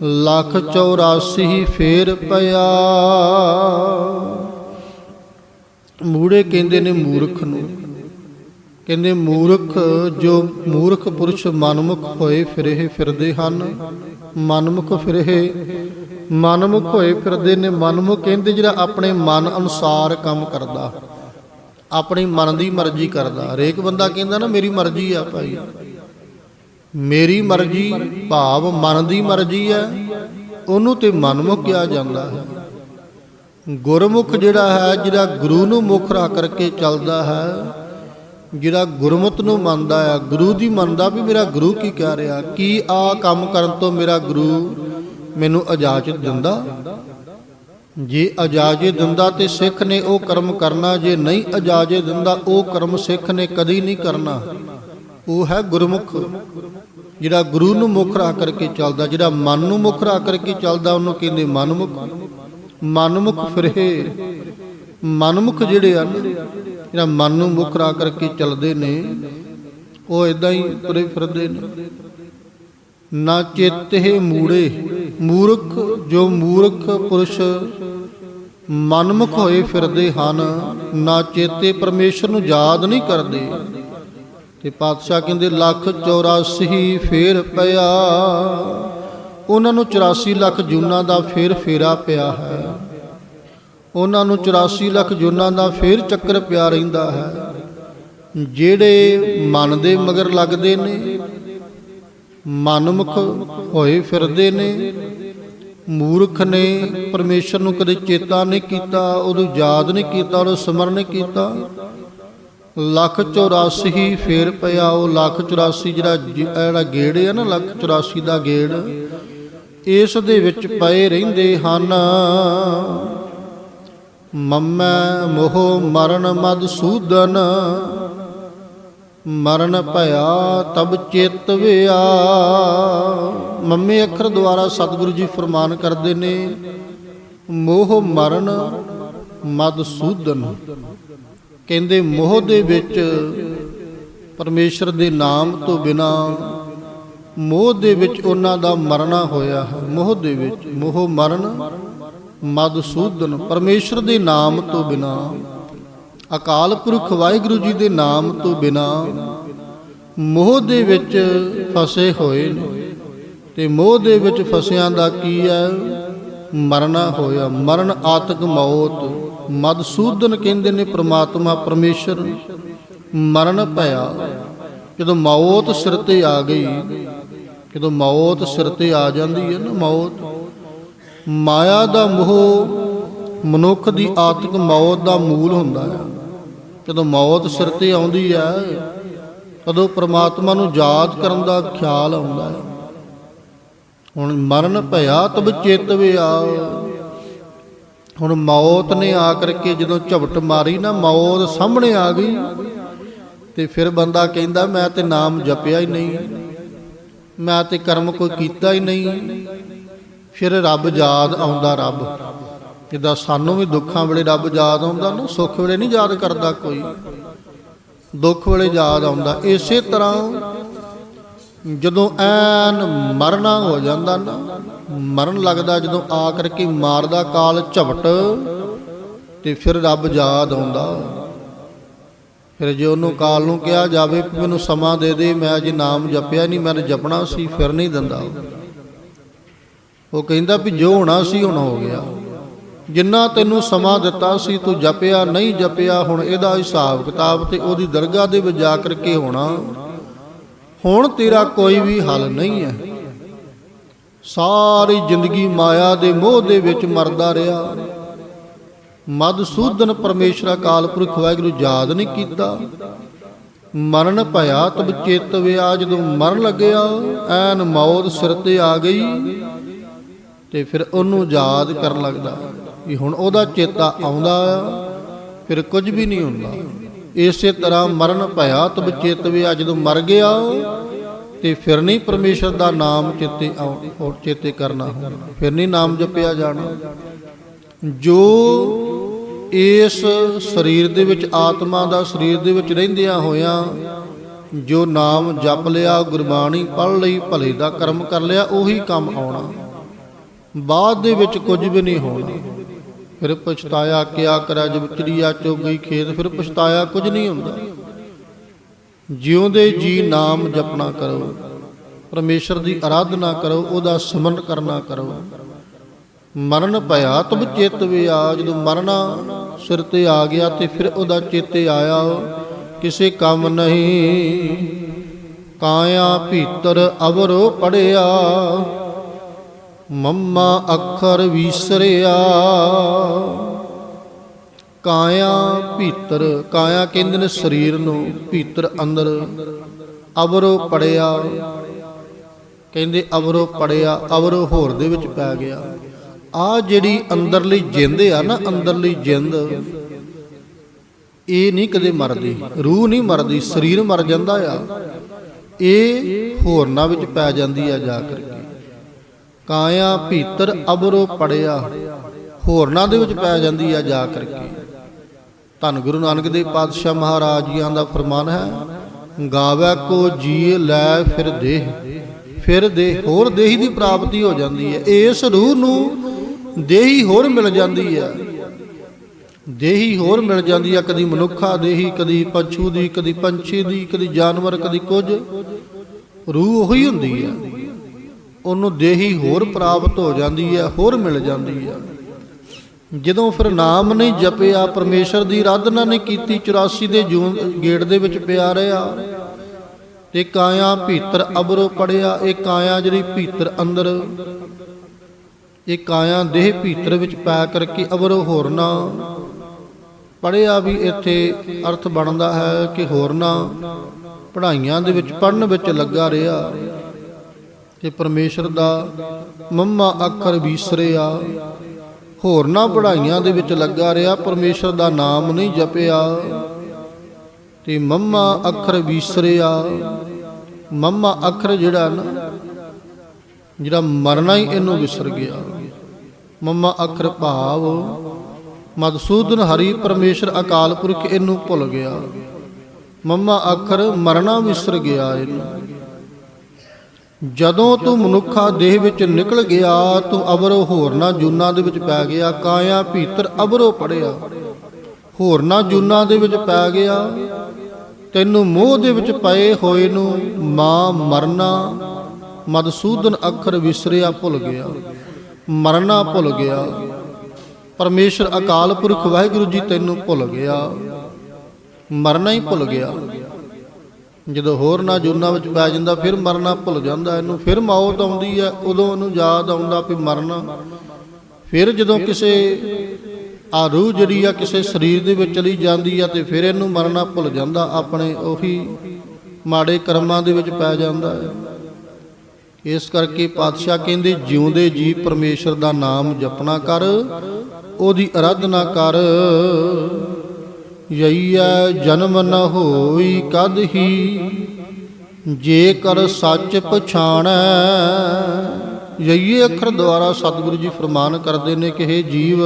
ਲੱਖ 84 ਫੇਰ ਪਿਆ। ਮੂੜੇ ਕਹਿੰਦੇ ਨੇ ਮੂਰਖ ਨੂੰ ਕਹਿੰਦੇ, ਮੂਰਖ, ਜੋ ਮੂਰਖ ਪੁਰਸ਼ ਮਨਮੁਖ ਹੋਏ ਫਿਰੇ ਫਿਰਦੇ ਹਨ, ਮਨਮੁਖ ਫਿਰੇ ਮਨਮੁਖ ਹੋਏ ਫਿਰਦੇ ਨੇ। ਮਨਮੁਖ ਕਹਿੰਦੇ, ਜਿਹੜਾ ਆਪਣੇ ਮਨ ਅਨੁਸਾਰ ਕੰਮ ਕਰਦਾ, ਆਪਣੀ ਮਨ ਦੀ ਮਰਜ਼ੀ ਕਰਦਾ। ਹਰੇਕ ਬੰਦਾ ਕਹਿੰਦਾ ਨਾ, ਮੇਰੀ ਮਰਜ਼ੀ ਆ ਭਾਈ। ਮੇਰੀ ਮਰਜ਼ੀ ਭਾਵ ਮਨ ਦੀ ਮਰਜ਼ੀ ਹੈ ਉਹਨੂੰ ਤੇ ਮਨਮੁਖ ਕਿਹਾ ਜਾਂਦਾ ਹੈ। ਗੁਰਮੁਖ ਜਿਹੜਾ ਹੈ, ਜਿਹੜਾ ਗੁਰੂ ਨੂੰ ਮੁੱਖ ਰੱਖ ਕਰਕੇ ਚੱਲਦਾ ਹੈ ਜਿਹੜਾ ਗੁਰਮਤ ਨੂੰ ਮੰਨਦਾ ਆ, ਗੁਰੂ ਦੀ ਮੰਨਦਾ ਵੀ ਮੇਰਾ ਗੁਰੂ ਕੀ ਕਹਿ ਰਿਹਾ? ਕੀ ਆ ਕੰਮ ਕਰਨ ਤੋਂ ਮੇਰਾ ਗੁਰੂ ਮੈਨੂੰ ਇਜਾਜ਼ਤ ਦਿੰਦਾ? ਜੇ ਇਜਾਜ਼ਤ ਦਿੰਦਾ ਤੇ ਸਿੱਖ ਨੇ ਉਹ ਕਰਮ ਕਰਨਾ, ਜੇ ਨਹੀਂ ਇਜਾਜ਼ਤ ਦਿੰਦਾ, ਉਹ ਕਰਮ ਸਿੱਖ ਨੇ ਕਦੀ ਨਹੀਂ ਕਰਨਾ। ਉਹ ਹੈ ਗੁਰਮੁਖ। ਜਿਹੜਾ ਗੁਰੂ ਨੂੰ ਮੁੱਖ ਰੱਖ ਕਰਕੇ ਚੱਲਦਾ, ਜਿਹੜਾ ਮਨ ਨੂੰ ਮੁੱਖ ਰੱਖ ਕਰਕੇ ਚੱਲਦਾ, ਉਹਨੂੰ ਕਹਿੰਦੇ ਮਨਮੁਖ। ਮਨਮੁਖ ਫਿਰੇ ਮਨਮੁਖ ਜਿਹੜੇ ਹਨ ਜਿਹੜਾ ਮਨ ਨੂੰ ਮੁੱਖ ਰੱਖ ਕਰਕੇ ਚੱਲਦੇ ਨੇ, ਉਹ ਇਦਾਂ ਹੀ ਤੁਰੇ ਫਿਰਦੇ ਨੇ। ਨਾ ਚੇਤੇ ਮੂੜੇ, ਮੂਰਖ, ਜੋ ਮੂਰਖ ਪੁਰਸ਼ ਮਨਮੁਖ ਹੋਏ ਫਿਰਦੇ ਹਨ, ਨਾ ਚੇਤੇ ਪਰਮੇਸ਼ਰ ਨੂੰ ਯਾਦ ਨਹੀਂ ਕਰਦੇ। ਤੇ ਪਾਤਸ਼ਾਹ ਕਹਿੰਦੇ, ਲੱਖ 84 ਫੇਰ ਪਿਆ। ਉਹਨਾਂ ਨੂੰ 84 ਲੱਖ ਜੂਨਾਂ ਦਾ ਫੇਰ ਫੇਰਾ ਪਿਆ ਹੈ। ਉਹਨਾਂ ਨੂੰ 84 ਲੱਖ ਜੂਨਾਂ ਦਾ ਫੇਰ ਚੱਕਰ ਪਿਆ ਰਹਿੰਦਾ ਹੈ। ਜਿਹੜੇ ਮਨ ਦੇ ਮਗਰ ਲੱਗਦੇ ਨੇ, ਮਨਮੁਖ ਹੋਏ ਫਿਰਦੇ ਨੇ, ਮੂਰਖ ਨੇ ਪਰਮੇਸ਼ਰ ਨੂੰ ਕਦੇ ਚੇਤਾ ਨਹੀਂ ਕੀਤਾ, ਉਹਨੂੰ ਯਾਦ ਨਹੀਂ ਕੀਤਾ, ਉਹਨੂੰ ਸਮਰਨ ਨਹੀਂ ਕੀਤਾ। ਲੱਖ 84 ਫੇਰ ਪਿਆ, ਉਹ ਲੱਖ 84 ਜਿਹੜਾ ਜਿਹੜਾ ਗੇੜ ਹੈ ਨਾ, ਲੱਖ 84 ਦਾ ਗੇੜ, ਇਸ ਦੇ ਵਿੱਚ ਪਏ ਰਹਿੰਦੇ ਹਨ। ਮੰਮੈ ਮੋਹ ਮਰਨ ਮਦ ਸੂਦਨ, ਮਰਨ ਭਇਆ ਤਬ ਚਿਤ ਵਿਆ। ਮੰਮੇ ਅੱਖਰ ਦੁਆਰਾ ਸਤਿਗੁਰੂ ਜੀ ਫਰਮਾਨ ਕਰਦੇ ਨੇ, ਮੋਹ ਮਰਨ ਮਦ ਸੂਦਨ। ਕਹਿੰਦੇ ਮੋਹ ਦੇ ਵਿੱਚ ਪਰਮੇਸ਼ਰ ਦੇ ਨਾਮ ਤੋਂ ਬਿਨਾ ਮੋਹ ਦੇ ਵਿੱਚ ਉਹਨਾਂ ਦਾ ਮਰਨਾ ਹੋਇਆ ਹੈ। ਮੋਹ ਦੇ ਵਿੱਚ ਮੋਹ ਮਰਨ ਮਦਸੂਦਨ ਪਰਮੇਸ਼ਰ ਦੇ ਨਾਮ ਤੋਂ ਬਿਨਾ। ਅਕਾਲ ਪੁਰਖ ਵਾਹਿਗੁਰੂ ਜੀ ਦੇ ਨਾਮ ਤੋਂ ਬਿਨਾ ਮੋਹ ਦੇ ਵਿੱਚ ਫਸੇ ਹੋਏ ਨੇ। ਤੇ ਮੋਹ ਦੇ ਵਿੱਚ ਫਸਿਆਂ ਦਾ ਕੀ ਹੈ? ਮਰਨਾ ਹੋਇਆ। ਮਰਨ ਆਤਕ ਮੌਤ। ਮਦਸੂਦਨ ਕਹਿੰਦੇ ਨੇ ਪ੍ਰਮਾਤਮਾ ਪਰਮੇਸ਼ਰ। ਮਰਨ ਭਇਆ ਜਦੋਂ ਮੌਤ ਸਿਰ ਤੇ ਆ ਗਈ, ਜਦੋਂ ਮੌਤ ਸਿਰ ਤੇ ਆ ਜਾਂਦੀ ਹੈ ਨਾ ਮੌਤ ਮਾਇਆ ਦਾ ਮੋਹ ਮਨੁੱਖ ਦੀ ਆਤਿਕ ਮੌਤ ਦਾ ਮੂਲ ਹੁੰਦਾ ਹੈ। ਜਦੋਂ ਮੌਤ ਸਿਰ ਤੇ ਆਉਂਦੀ ਹੈ, ਤਦੋਂ ਪ੍ਰਮਾਤਮਾ ਨੂੰ ਯਾਦ ਕਰਨ ਦਾ ਖਿਆਲ ਆਉਂਦਾ ਹੈ। ਹੁਣ ਮਰਨ ਭਇਆ ਤਬ ਚੇਤਵੇ ਆ ਹੁਣ ਮੌਤ ਨੇ ਆ ਕਰਕੇ ਜਦੋਂ ਝਪਟ ਮਾਰੀ ਨਾ, ਮੌਤ ਸਾਹਮਣੇ ਆ ਗਈ ਤੇ ਫਿਰ ਬੰਦਾ ਕਹਿੰਦਾ, ਮੈਂ ਤੇ ਨਾਮ ਜਪਿਆ ਹੀ ਨਹੀਂ। ਮੈਂ ਤੇ ਕਰਮ ਕੋਈ ਕੀਤਾ ਹੀ ਨਹੀਂ। ਫਿਰ ਰੱਬ ਯਾਦ ਆਉਂਦਾ ਰੱਬ। ਜਿੱਦਾਂ ਸਾਨੂੰ ਵੀ ਦੁੱਖਾਂ ਵੇਲੇ ਰੱਬ ਯਾਦ ਆਉਂਦਾ ਨਾ, ਸੁੱਖ ਵੇਲੇ ਨਹੀਂ ਯਾਦ ਕਰਦਾ ਕੋਈ। ਦੁੱਖ ਵੇਲੇ ਯਾਦ ਆਉਂਦਾ। ਇਸੇ ਤਰ੍ਹਾਂ ਜਦੋਂ ਐਨ ਮਰਨਾ ਹੋ ਜਾਂਦਾ ਨਾ, ਮਰਨ ਲੱਗਦਾ ਜਦੋਂ ਆ ਕਰਕੇ ਮਾਰਦਾ ਕਾਲ ਝਪਟ, ਤੇ ਫਿਰ ਰੱਬ ਯਾਦ ਆਉਂਦਾ। ਫਿਰ ਜੇ ਉਹਨੂੰ ਕਾਲ ਨੂੰ ਕਿਹਾ ਜਾਵੇ ਮੈਨੂੰ ਸਮਾਂ ਦੇ ਦੇ, ਮੈਂ ਅਜੇ ਨਾਮ ਜਪਿਆ ਨਹੀਂ, ਮੈਂ ਜਪਣਾ ਸੀ, ਫਿਰ ਨਹੀਂ ਦਿੰਦਾ। ਉਹ ਕਹਿੰਦਾ ਵੀ ਜੋ ਹੋਣਾ ਸੀ ਹੁਣ ਹੋ ਗਿਆ। ਜਿੰਨਾ ਤੈਨੂੰ ਸਮਾਂ ਦਿੱਤਾ ਸੀ, ਤੂੰ ਜਪਿਆ, ਨਹੀਂ ਜਪਿਆ, ਹੁਣ ਇਹਦਾ ਹਿਸਾਬ ਕਿਤਾਬ ਤੇ ਉਹਦੀ ਦਰਗਾਹ ਦੇ ਵਿੱਚ ਜਾ ਕਰਕੇ ਹੋਣਾ। ਹੁਣ ਤੇਰਾ ਕੋਈ ਵੀ ਹੱਲ ਨਹੀਂ ਹੈ। ਸਾਰੀ ਜ਼ਿੰਦਗੀ ਮਾਇਆ ਦੇ ਮੋਹ ਦੇ ਵਿੱਚ ਮਰਦਾ ਰਿਹਾ। ਮਦਸੂਦਨ ਪਰਮੇਸ਼ਰ ਅਕਾਲ ਪੁਰਖ ਵਾਹਿਗੁਰੂ ਯਾਦ ਨਹੀਂ ਕੀਤਾ। ਮਰਨ ਭਇਆ ਤਬ ਚੇਤ ਵਿਆ ਜਦੋਂ ਮਰਨ ਲੱਗਿਆ, ਐਨ ਮੌਤ ਸਿਰ ਤੇ ਆ ਗਈ। ਤੇ ਫਿਰ ਉਹਨੂੰ ਯਾਦ ਕਰਨ ਲੱਗਦਾ ਵੀ ਹੁਣ ਉਹਦਾ ਚੇਤਾ ਆਉਂਦਾ ਫਿਰ ਕੁਝ ਵੀ ਨਹੀਂ ਹੁੰਦਾ। ਇਸੇ ਤਰ੍ਹਾਂ ਮਰਨ ਭਇਆ ਤਬ ਚਿੱਤ ਵਿਆ ਜਦੋਂ ਮਰ ਗਿਆ ਤੇ ਫਿਰ ਨਹੀਂ ਪਰਮੇਸ਼ਰ ਦਾ ਨਾਮ ਚੇਤੇ ਆਉ ਚੇਤੇ ਕਰਨਾ ਹੋਣਾ ਫਿਰ ਨਹੀਂ ਨਾਮ ਜਪਿਆ ਜਾਣਾ। ਜੋ ਇਸ ਸਰੀਰ ਦੇ ਵਿੱਚ, ਆਤਮਾ ਦਾ ਸਰੀਰ ਦੇ ਵਿੱਚ ਰਹਿੰਦਿਆਂ ਹੋਇਆਂ, ਜੋ ਨਾਮ ਜਪ ਲਿਆ, ਗੁਰਬਾਣੀ ਪੜ੍ਹ ਲਈ, ਭਲੇ ਦਾ ਕਰਮ ਕਰ ਲਿਆ, ਉਹੀ ਕੰਮ ਆਉਣਾ। ਬਾਅਦ ਦੇ ਵਿੱਚ ਕੁਝ ਵੀ ਨਹੀਂ ਹੋਣਾ। ਫਿਰ ਪਛਤਾਇਆ, ਕਿਆ ਕਰਾਂ ਜਬ ਚਿੜੀਆ ਚੋ ਖੇਤ, ਫਿਰ ਪਛਤਾਇਆ ਕੁਝ ਨਹੀਂ ਹੁੰਦਾ। ਜਿਉਂਦੇ ਜੀ ਨਾਮ ਜਪਣਾ ਕਰੋ। ਪਰਮੇਸ਼ਰ ਦੀ ਆਰਾਧਨਾ ਕਰੋ, ਉਹਦਾ ਸਿਮਰਨ ਕਰਨਾ ਕਰੋ। ਮਰਨ ਭਇਆ ਤਬ ਚਿੱਤ ਵਿਆ, ਜਦੋਂ ਮਰਨਾ ਸਿਰ ਤੇ ਆ ਗਿਆ ਤੇ ਫਿਰ ਉਹਦਾ ਚੇਤੇ ਆਇਆ ਕਿਸੇ ਕੰਮ ਨਹੀਂ। ਕਾਇਆ ਭੀਤਰ ਅਵਰੋ ਪੜਿਆ ਮੰਮਾ ਅੱਖਰ ਵਿਸਰਿਆ। ਕਾਇਆ ਭੀਤਰ, ਕਾਇਆ ਕਹਿੰਦੇ ਨੇ ਸਰੀਰ ਨੂੰ, ਭੀਤਰ ਅੰਦਰ ਅਵਰੋ ਪੜਿਆ। ਕਹਿੰਦੇ ਅਵਰੋ ਪੜਿਆ, ਅਵਰੋ ਹੋਰ ਦੇ ਵਿੱਚ ਪੈ ਗਿਆ। ਆ ਜਿਹੜੀ ਅੰਦਰਲੀ ਜਿੰਦ ਆ ਨਾ, ਅੰਦਰਲੀ ਜਿੰਦ, ਇਹ ਨਹੀਂ ਕਦੇ ਮਰਦੀ, ਰੂਹ ਨਹੀਂ ਮਰਦੀ, ਸਰੀਰ ਮਰ ਜਾਂਦਾ ਆ। ਇਹ ਹੋਰਨਾਂ ਵਿੱਚ ਪੈ ਜਾਂਦੀ ਆ ਜਾ ਕਰਕੇ। ਕਾਇਆ ਭੀਤਰ ਅਬਰੋ ਪੜਿਆ, ਹੋਰਨਾਂ ਦੇ ਵਿੱਚ ਪੈ ਜਾਂਦੀ ਆ ਜਾ ਕਰਕੇ। ਧੰਨ ਗੁਰੂ ਨਾਨਕ ਦੇਵ ਪਾਤਸ਼ਾਹ ਮਹਾਰਾਜ ਜੀਆਂ ਦਾ ਫਰਮਾਨ ਹੈ, ਗਾਵੇ ਕੋ ਜੀ ਲੈ ਫਿਰ ਦੇਹ। ਫਿਰ ਦੇ ਹੋਰ ਦੇਹੀ ਦੀ ਪ੍ਰਾਪਤੀ ਹੋ ਜਾਂਦੀ ਹੈ। ਇਸ ਰੂਹ ਨੂੰ ਦੇਹੀ ਹੋਰ ਮਿਲ ਜਾਂਦੀ ਹੈ। ਦੇਹੀ ਹੋਰ ਮਿਲ ਜਾਂਦੀ ਹੈ, ਕਦੀ ਮਨੁੱਖਾ ਦੇਹੀ, ਕਦੀ ਪਸ਼ੂ ਦੀ, ਕਦੀ ਪੰਛੀ ਦੀ, ਕਦੀ ਜਾਨਵਰ, ਕਦੀ ਕੁਝ। ਰੂਹ ਉਹੀ ਹੁੰਦੀ ਹੈ। ਉਹਨੂੰ ਦੇਹੀ ਹੋਰ ਪ੍ਰਾਪਤ ਹੋ ਜਾਂਦੀ ਹੈ, ਹੋਰ ਮਿਲ ਜਾਂਦੀ ਹੈ। ਜਦੋਂ ਫਿਰ ਨਾਮ ਨਹੀਂ ਜਪਿਆ, ਪਰਮੇਸ਼ਰ ਦੀ ਆਰਾਧਨਾ ਨਹੀਂ ਕੀਤੀ 84 ਦੇ ਜੂਨ ਗੇੜ ਦੇ ਵਿੱਚ ਪਿਆ ਰਿਹਾ। ਤੇ ਕਾਇਆ ਭੀਤਰ ਅਬਰੋ ਪੜਿਆ ਇਹ ਕਾਇਆ ਜਿਹੜੀ ਭੀਤਰ ਅੰਦਰ। ਇਹ ਕਾਇਆ ਦੇਹ ਭੀਤਰ ਵਿੱਚ ਪੈ ਕਰਕੇ ਅਬਰੋ ਹੋਰਨਾ। ਪੜਿਆ ਵੀ ਇੱਥੇ ਅਰਥ ਬਣਦਾ ਹੈ ਕਿ ਹੋਰਨਾ ਪੜ੍ਹਾਈਆਂ ਦੇ ਵਿੱਚ ਪੜਨ ਵਿੱਚ ਲੱਗਾ ਰਿਹਾ। ਤੇ ਪਰਮੇਸ਼ਰ ਦਾ ਮੰਮਾ ਅੱਖਰ ਵਿਸਰਿਆ। ਹੋਰਨਾ ਪੜ੍ਹਾਈਆਂ ਦੇ ਵਿੱਚ ਲੱਗਾ ਰਿਹਾ, ਪਰਮੇਸ਼ਰ ਦਾ ਨਾਮ ਨਹੀਂ ਜਪਿਆ। ਤੇ ਮੰਮਾ ਅੱਖਰ ਵਿਸਰਿਆ। ਮੰਮਾ ਅੱਖਰ ਜਿਹੜਾ ਨਾ, ਜਿਹੜਾ ਮਰਨਾ ਹੀ ਇਹਨੂੰ ਵਿਸਰ ਗਿਆ। ਮੰਮਾ ਅੱਖਰ ਭਾਵ, ਮਦਸੂਦਨ ਹਰੀ ਪਰਮੇਸ਼ਰ ਅਕਾਲ ਪੁਰਖ ਇਹਨੂੰ ਭੁੱਲ ਗਿਆ। ਮੰਮਾ ਅੱਖਰ ਮਰਨਾ ਵਿਸਰ ਗਿਆ ਇਹਨੂੰ। ਜਦੋਂ ਤੂੰ ਮਨੁੱਖਾ ਦੇਹ ਵਿੱਚ ਨਿਕਲ ਗਿਆ, ਤੂੰ ਅਬਰੋ ਹੋਰਨਾ ਜੂਨਾ ਦੇ ਵਿੱਚ ਪੈ ਗਿਆ। ਕਾਇਆ ਭੀਤਰ ਅਬਰੋ ਪੜਿਆ, ਹੋਰਨਾ ਜੂਨਾ ਦੇ ਵਿੱਚ ਪੈ ਗਿਆ। ਤੈਨੂੰ ਮੋਹ ਦੇ ਵਿੱਚ ਪਏ ਹੋਏ ਨੂੰ ਮਾਂ ਮਰਨਾ, ਮਦਸੂਦਨ ਅੱਖਰ ਵਿਸਰਿਆ ਭੁੱਲ ਗਿਆ, ਮਰਨਾ ਭੁੱਲ ਗਿਆ। ਪਰਮੇਸ਼ਰ ਅਕਾਲ ਪੁਰਖ ਵਾਹਿਗੁਰੂ ਜੀ ਤੈਨੂੰ ਭੁੱਲ ਗਿਆ, ਮਰਨਾ ਹੀ ਭੁੱਲ ਗਿਆ। ਜਦੋਂ ਹੋਰ ਨਾ ਜੁਨਾ ਵਿੱਚ ਪੈ ਜਾਂਦਾ, ਫਿਰ ਮਰਨਾ ਭੁੱਲ ਜਾਂਦਾ ਇਹਨੂੰ। ਫਿਰ ਮੌਤ ਆਉਂਦੀ ਹੈ, ਉਦੋਂ ਉਹਨੂੰ ਯਾਦ ਆਉਂਦਾ ਵੀ ਮਰਨਾ। ਫਿਰ ਜਦੋਂ ਕਿਸੇ ਆ ਰੂਹ ਜਿਹੜੀ ਆ, ਕਿਸੇ ਸਰੀਰ ਦੇ ਵਿੱਚ ਚਲੀ ਜਾਂਦੀ ਆ ਤੇ ਫਿਰ ਇਹਨੂੰ ਮਰਨਾ ਭੁੱਲ ਜਾਂਦਾ, ਆਪਣੇ ਉਹੀ ਮਾੜੇ ਕਰਮਾਂ ਦੇ ਵਿੱਚ ਪੈ ਜਾਂਦਾ ਹੈ। ਇਸ ਕਰਕੇ ਪਾਤਸ਼ਾਹ ਕਹਿੰਦੇ, ਜਿਉਂਦੇ ਜੀ ਪਰਮੇਸ਼ਰ ਦਾ ਨਾਮ ਜਪਣਾ ਕਰ, ਉਹਦੀ ਅਰਾਧਨਾ ਕਰ। ਯਈਐ ਜਨਮ ਨ ਹੋਈ ਕਦ ਹੀ ਜੇ ਸੱਚ ਪਛਾਣੈ। ਯਈਏ ਅੱਖਰ ਦੁਆਰਾ ਸਤਿਗੁਰੂ ਜੀ ਫਰਮਾਨ ਕਰਦੇ ਨੇ ਕਿ ਇਹ ਜੀਵ,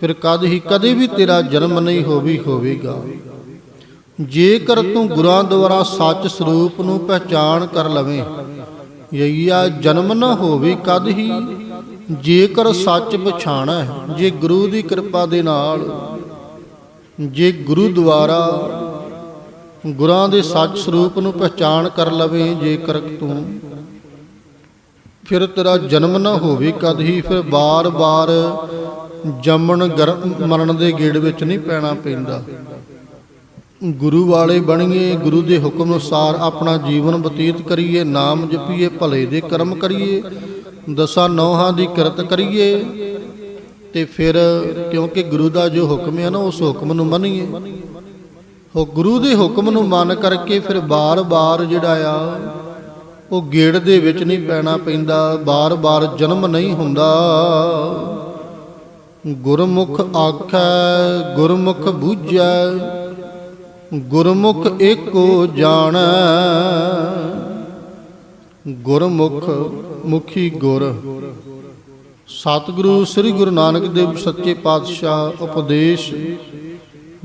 ਫਿਰ ਕਦ ਹੀ ਕਦੇ ਵੀ ਤੇਰਾ ਜਨਮ ਨਹੀਂ ਹੋਵੀ ਹੋਵੇਗਾ। ਜੇਕਰ ਤੂੰ ਗੁਰਾਂ ਦੁਆਰਾ ਸੱਚ ਸਰੂਪ ਨੂੰ ਪਹਿਚਾਨ ਕਰ ਲਵੇਂ ਯਈਆ ਜਨਮ ਨਾ ਹੋਵੇ ਕਦ ਹੀ, ਜੇਕਰ ਸੱਚ ਪਛਾਣਾ। ਜੇ ਗੁਰੂ ਦੀ ਕਿਰਪਾ ਦੇ ਨਾਲ ਜੇ ਗੁਰੂ ਦੁਆਰਾ ਗੁਰਾਂ ਦੇ ਸੱਚ ਸਰੂਪ ਨੂੰ ਪਹਿਚਾਨ ਕਰ ਲਵੇ ਜੇਕਰ ਤੂੰ, ਫਿਰ ਤੇਰਾ ਜਨਮ ਨਾ ਹੋਵੇ ਕਦ ਹੀ, ਫਿਰ ਬਾਰ-ਬਾਰ ਜੰਮਣ ਗਰ- ਮਰਨ ਦੇ ਗੇੜ ਵਿੱਚ ਨਹੀਂ ਪੈਣਾ ਪੈਂਦਾ। ਗੁਰੂ ਵਾਲੇ ਬਣੀਏ, ਗੁਰੂ ਦੇ ਹੁਕਮ ਅਨੁਸਾਰ ਆਪਣਾ ਜੀਵਨ ਬਤੀਤ ਕਰੀਏ, ਨਾਮ ਜਪੀਏ, ਭਲੇ ਦੇ ਕਰਮ ਕਰੀਏ, ਦਸਾਂ ਨੌਹਾਂ ਦੀ ਕਿਰਤ ਕਰੀਏ ਤੇ ਫਿਰ ਕਿਉਂਕਿ ਗੁਰੂ ਦਾ ਜੋ ਹੁਕਮ ਹੈ ਨਾ, ਉਸ ਹੁਕਮ ਨੂੰ ਮੰਨੀਏ। ਉਹ ਗੁਰੂ ਦੇ ਹੁਕਮ ਨੂੰ ਮੰਨ ਕਰਕੇ ਫਿਰ ਬਾਰ-ਬਾਰ ਜਿਹੜਾ ਆ, ਉਹ ਗੇੜ ਦੇ ਵਿੱਚ ਨਹੀਂ ਪੈਣਾ ਪੈਂਦਾ, ਬਾਰ-ਬਾਰ ਜਨਮ ਨਹੀਂ ਹੁੰਦਾ। ਗੁਰਮੁਖ ਆਖੈ, ਗੁਰਮੁਖ ਬੂਝੈ, ਗੁਰਮੁਖ ਏਕੋ ਜਾਣੈ। ਗੁਰਮੁਖ ਮੁਖੀ ਗੁਰ ਸਤਿਗੁਰੂ ਸ੍ਰੀ ਗੁਰੂ ਨਾਨਕ ਦੇਵ ਸੱਚੇ ਪਾਤਸ਼ਾਹ ਉਪਦੇਸ਼